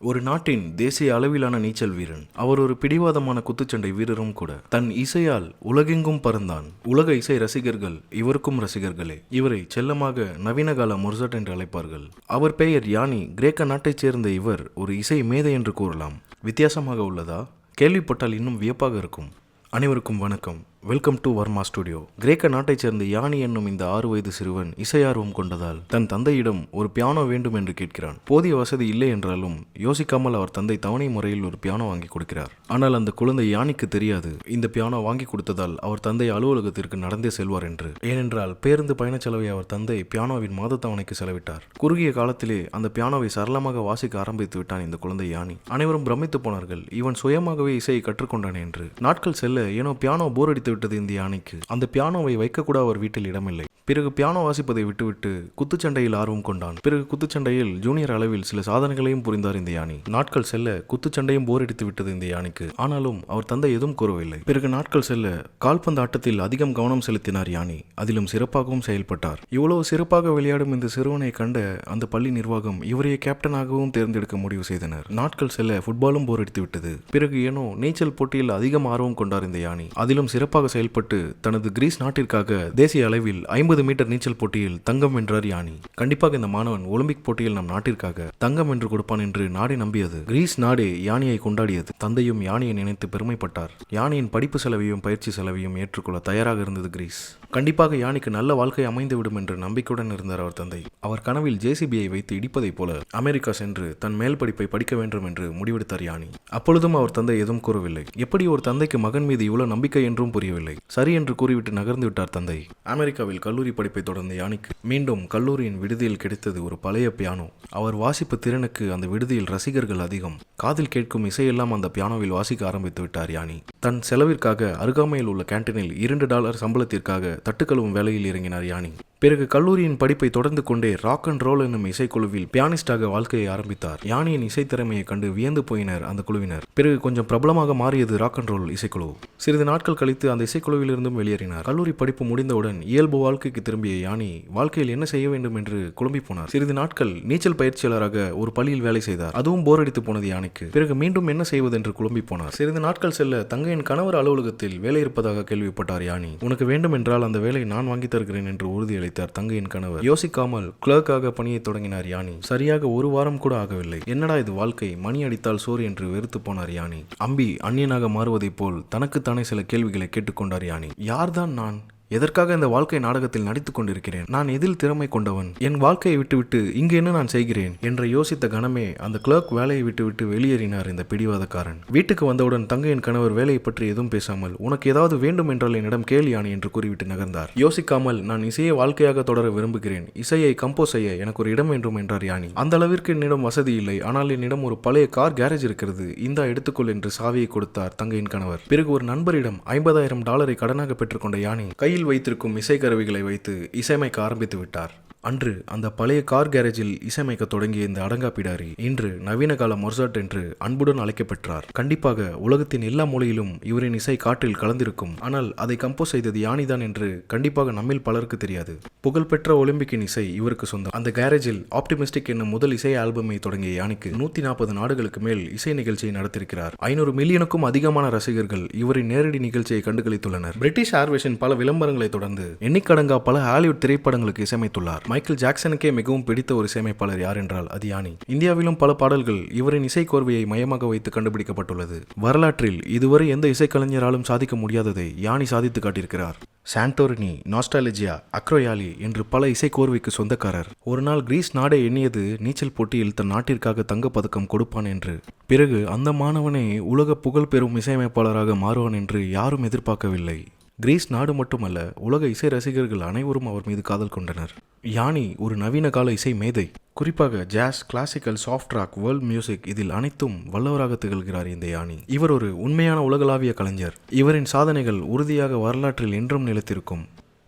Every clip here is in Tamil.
ஒரு நாட்டின் தேசிய அளவிலான நீச்சல் வீரன். அவர் ஒரு பிடிவாதமான குத்துச்சண்டை வீரரும் கூட. தன் இசையால் உலகெங்கும் பறந்தான். உலக இசை ரசிகர்கள் இவருக்கும் ரசிகர்களே. இவரை செல்லமாக நவீனகால முர்சட் என்று அழைப்பார்கள். அவர் பெயர் யானி. கிரேக்க நாட்டைச் சேர்ந்த இவர் ஒரு இசை மேதை என்று கூறலாம். வித்தியாசமாக உள்ளதா? கேள்விப்பட்டால் இன்னும் வியப்பாக இருக்கும். அனைவருக்கும் வணக்கம். வெல்கம் டு வர்மா ஸ்டுடியோ கிரேக்க நாட்டைச் சேர்ந்த யானி என்னும் இந்த ஆறு வயது சிறுவன் இசையார்வம் கொண்டதால் தன் தந்தையிடம் ஒரு பியானோ வேண்டும் என்று கேட்கிறான். போதிய வசதி இல்லை என்றாலும் யோசிக்காமல் அவர் தந்தை தவணை முறையில் ஒரு பியானோ வாங்கி கொடுக்கிறார். ஆனால் அந்த குழந்தை யானிக்கு தெரியாது. இந்த பியானோ வாங்கி கொடுத்ததால் அவர் தந்தை அலுவலகத்திற்கு நடந்தே செல்வார் என்று. ஏனென்றால் பேருந்து பயணச் செலவை அவர் தந்தை பியானோவின் மாத தவணைக்கு செலவிட்டார். குறுகிய காலத்திலே அந்த பியானோவை சரளமாக வாசிக்க ஆரம்பித்து விட்டான் இந்த குழந்தை யானி. அனைவரும் பிரமித்து போனார்கள். இவன் சுயமாகவே இசையை கற்றுக்கொண்டான் என்று. நாட்கள் செல்ல ஏனோ பியானோ போர் அடித்து விட்டது இந்த யானைக்கு அந்த பியானோவை வைக்கக்கூட அவர் வீட்டில் இடமில்லை. பிறகு பியானோ வாசிப்பதை விட்டுவிட்டு குத்துச்சண்டையில் ஆர்வம் கொண்டான். பிறகு குத்துச்சண்டையில் ஜூனியர் அளவில் சில சாதனைகளையும் புரிந்தார் இந்த யானை நாட்கள் செல்ல குத்துச்சண்டையும் போர் அடித்து விட்டது இந்த யானைக்கு ஆனாலும் அவர் தந்தை எதுவும் கூறவில்லை. பிறகு நாட்கள் செல்ல கால்பந்து ஆட்டத்தில் அதிகம் கவனம் செலுத்தினார் யானி. அதிலும் சிறப்பாகவும் செயல்பட்டார். இவ்வளவு சிறப்பாக விளையாடும் இந்த சிறுவனை கண்ட அந்த பள்ளி நிர்வாகம் இவரையே கேப்டனாகவும் தேர்ந்தெடுக்க முடிவு செய்தனர். நாட்கள் செல்ல ஃபுட்பாலும் போர் அடித்து விட்டது. பிறகு ஏனோ நீச்சல் போட்டியில் அதிகம் ஆர்வம் கொண்டார் இந்த யானி அதிலும் சிறப்பாக செயல்பட்டு தனது கிரீஸ் நாட்டிற்காக தேசிய அளவில் ஐம்பது மீட்டர் நீச்சல் போட்டியில் தங்கம் வென்றார் யானி. கண்டிப்பாக இந்த மாணவன் ஒலிம்பிக் போட்டியில் நம் நாட்டிற்காக தங்கம் வென்று கொடுப்பான் என்று நாடே நம்பியது. கிரீஸ் நாடே யானியை கொண்டாடியது. தந்தையும் யானியை நினைத்து பெருமைப்பட்டார். யானியின் படிப்பு செலவையும் பயிற்சி செலவையும் ஏற்றுக்கொள்ள தயாராக இருந்தது கிரீஸ். கண்டிப்பாக யானிக்கு நல்ல வாழ்க்கை அமைந்துவிடும் என்று நம்பிக்கையுடன் இருந்தார் அவர் தந்தை. அவர் கனவில் ஜேசிபியை வைத்து இடிப்பதைப் போல அமெரிக்கா சென்று தன் மேல் படிப்பை படிக்க வேண்டும் என்று முடிவெடுத்தார் யானி. அப்பொழுதும் அவர் தந்தை எதுவும் கூறவில்லை. எப்படி ஒரு தந்தைக்கு மகன் மீது இவ்வளவு நம்பிக்கை என்றும் புரியவில்லை. சரி என்று கூறிவிட்டு நகர்ந்து விட்டார் தந்தை. அமெரிக்காவில் கல்லூரி படிப்பை தொடர்ந்த யானிக்கு மீண்டும் கல்லூரியின் விடுதியில் கிடைத்தது ஒரு பழைய பியானோ அவர் வாசிப்பு திறனுக்கு அந்த விடுதியில் ரசிகர்கள் அதிகம். காதில் கேட்கும் இசையெல்லாம் அந்த பியானோவில் வாசிக்க ஆரம்பித்து விட்டார் யானி. தன் செலவிற்காக அருகாமையில் உள்ள கேன்டீனில் இரண்டு டாலர் சம்பளத்திற்காக தட்டுக்கழுவும் வேலையில் இறங்கினார் யானி. பிறகு கல்லூரியின் படிப்பை தொடர்ந்து கொண்டே ராக் அண்ட் ரோல் என்னும் இசைக்குழுவில் பியானிஸ்டாக வாழ்க்கையை ஆரம்பித்தார். யானியின் இசைத்திறமையை கண்டு வியந்து போயினர் அந்த குழுவினர். பிறகு கொஞ்சம் பிரபலமாக மாறியது ராக் அண்ட் ரோல் இசைக்குழு. சிறிது நாட்கள் கழித்து அந்த இசைக்குழுவிலிருந்தும் வெளியேறினார். கல்லூரி படிப்பு முடிந்தவுடன் இயல்பு வாழ்க்கைக்கு திரும்பிய யானி வாழ்க்கையில் என்ன செய்ய வேண்டும் என்று குழம்பி போனார். சிறிது நாட்கள் நீச்சல் பயிற்சியாளராக ஒரு பள்ளியில் வேலை செய்தார். அதுவும் போர் அடித்து போனது யானைக்கு. பிறகு மீண்டும் என்ன செய்வது என்று குழம்பி போனார். சிறிது நாட்கள் செல்ல தங்கையின் கணவர் அலுவலகத்தில் வேலை இருப்பதாக கேள்விப்பட்டார் யானி. உனக்கு வேண்டும் என்றால் அந்த வேலை நான் வாங்கி தருகிறேன் என்று உறுதியளித்தார் தங்கையின் கணவர். யோசிக்காமல் கிளர்க்காக பணியை தொடங்கினார் யானி. சரியாக ஒரு வாரம் கூட ஆகவில்லை. என்னடா இது வாழ்க்கை? மணி அடித்தால் சோறு என்று வெறுத்து போனார் யானி. அம்பி அந்நியனாக மாறுவதைப் போல் தனக்குத்தானே சில கேள்விகளை கேட்டுக்கொண்டார் யானி. யார்தான் நான்? எதற்காக இந்த வாழ்க்கை நாடகத்தில் நடித்துக் கொண்டிருக்கிறேன்? நான் எதில் திறமை கொண்டவன்? என் வாழ்க்கையை விட்டுவிட்டு இங்கு என்ன நான் செய்கிறேன்? என்று யோசித்த கணமே அந்த கிளர்க் வேலையை விட்டுவிட்டு வெளியேறினார் இந்த பிடிவாதக்காரன். வீட்டுக்கு வந்தவுடன் தங்கையின் கணவர் வேலையை பற்றி எதுவும் பேசாமல் உனக்கு ஏதாவது வேண்டும் என்றால் என்னிடம் கேள் யானி என்று கூறிவிட்டு நகர்ந்தார். யோசிக்காமல் நான் இசையை வாழ்க்கையாக தொடர விரும்புகிறேன். இசையை கம்போஸ் செய்ய எனக்கு ஒரு இடம் வேண்டும் என்றார் யானி. அந்த அளவிற்கு என்னிடம் வசதி இல்லை. ஆனால் என்னிடம் ஒரு பழைய கார் கேரேஜ் இருக்கிறது. இந்தா எடுத்துக்கொள் என்று சாவியை கொடுத்தார் தங்கையின் கணவர். பிறகு ஒரு நண்பரிடம் ஐம்பதாயிரம் டாலரை கடனாக பெற்றுக்கொண்ட யானி கையில் வைத்திருக்கும் இசைக்கருவிகளை வைத்து இசையமைக்க ஆரம்பித்து விட்டார். அன்று அந்த பழைய கார் கேரேஜில் இசையமைக்க தொடங்கிய இந்த அடங்கா பிடாரி இன்று நவீன கால மொர்சாட் என்று அன்புடன் அழைக்கப்பெற்றார். கண்டிப்பாக உலகத்தின் எல்லா மூலையிலும் இவரின் இசை காற்றில் கலந்திருக்கும். ஆனால் அதை கம்போஸ் செய்தது யானிதான் என்று கண்டிப்பாக நம்மில் பலருக்கு தெரியாது. புகழ்பெற்ற ஒலிம்பிக்கின் இசை இவருக்கு சொந்தம். அந்த கேரேஜில் ஆப்டிமிஸ்டிக் என்னும் முதல் இசை ஆல்பமை தொடங்கிய யானிக்கு நூத்தி நாற்பது நாடுகளுக்கு மேல் இசை நிகழ்ச்சியை நடத்திருக்கிறார் ஐநூறு மில்லியனுக்கும் அதிகமான ரசிகர்கள் இவரின் நேரடி நிகழ்ச்சியை கண்டுகளித்துள்ளனர். பிரிட்டிஷ் ஏர்வேஸின் பல விளம்பரங்களை தொடர்ந்து எண்ணிக்கடங்கா பல ஹாலிவுட் திரைப்படங்களுக்கு இசையமைத்துள்ளார். மைக்கேல் ஜாக்சனுக்கே மிகவும் பிடித்த ஒரு இசையமைப்பாளர் யார் என்றால் அது யானி. இந்தியாவிலும் பல பாடல்கள் இவரின் இசைக்கோர்வையை மையமாக வைத்து கண்டுபிடிக்கப்பட்டுள்ளது. வரலாற்றில் இதுவரை எந்த இசைக்கலைஞராலும் சாதிக்க முடியாததை யானி சாதித்து காட்டியிருக்கிறார். சாண்டோரினி நாஸ்டாலஜியா அக்ரோயாலி என்று பல இசைக்கோர்வைக்கு சொந்தக்காரர். ஒரு நாள் கிரீஸ் நாடே எண்ணியது நீச்சல் போட்டியில் தன் நாட்டிற்காக தங்கப்பதக்கம் கொடுப்பான் என்று. பிறகு அந்த மாணவனே உலக புகழ் பெறும் இசையமைப்பாளராக மாறுவான் என்று யாரும் எதிர்பார்க்கவில்லை. கிரீஸ் நாடு மட்டுமல்ல உலக இசை ரசிகர்கள் அனைவரும் அவர் மீது காதல் கொண்டனர். யானி ஒரு நவீன கால இசை மேதை. குறிப்பாக jazz classical soft rock world music இதில் அனைத்தும் வல்லவராக திகழ்கிறார் இந்த யானி. இவர் ஒரு உண்மையான உலகளாவிய கலைஞர். இவரின் சாதனைகள் உறுதியாக வரலாற்றில் என்றும் நிலைத்திருக்கும்.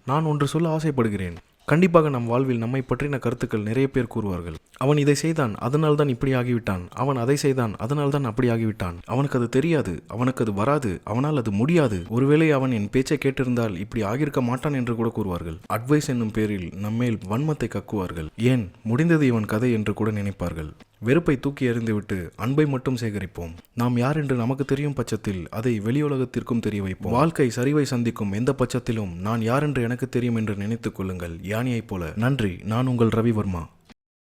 நான் ஒன்று சொல்ல ஆசைப்படுகிறேன். கண்டிப்பாக நம் வாழ்வில் நம்மை பற்றின கருத்துக்கள் நிறைய பேர் கூறுவார்கள். அவன் இதை செய்தான் அதனால் தான் இப்படி ஆகிவிட்டான். அவன் அதை செய்தான் அதனால் தான் அப்படி ஆகிவிட்டான். அவனுக்கு அது தெரியாது அவனுக்கு அது வராது அவனால் அது முடியாது. ஒருவேளை அவன் என் பேச்சை கேட்டிருந்தால் இப்படி ஆகியிருக்க மாட்டான் என்று கூட கூறுவார்கள். அட்வைஸ் என்னும் பேரில் நம்மேல் வன்மத்தை கக்குவார்கள். ஏன்? முடிந்தது இவன் கதை என்று கூட நினைப்பார்கள். வெறுப்பை தூக்கி எறிந்துவிட்டு அன்பை மட்டும் சேகரிப்போம். நாம் யார் என்று நமக்கு தெரியும் பட்சத்தில் அதை வெளியுலகத்திற்கும் தெரிய வைப்போம். வாழ்க்கை சரிவை சந்திக்கும் எந்த பட்சத்திலும் நான் யார் என்று எனக்கு தெரியும் என்று நினைத்துக் கொள்ளுங்கள். யானையைப் போல. நன்றி. நான் உங்கள் ரவிவர்மா.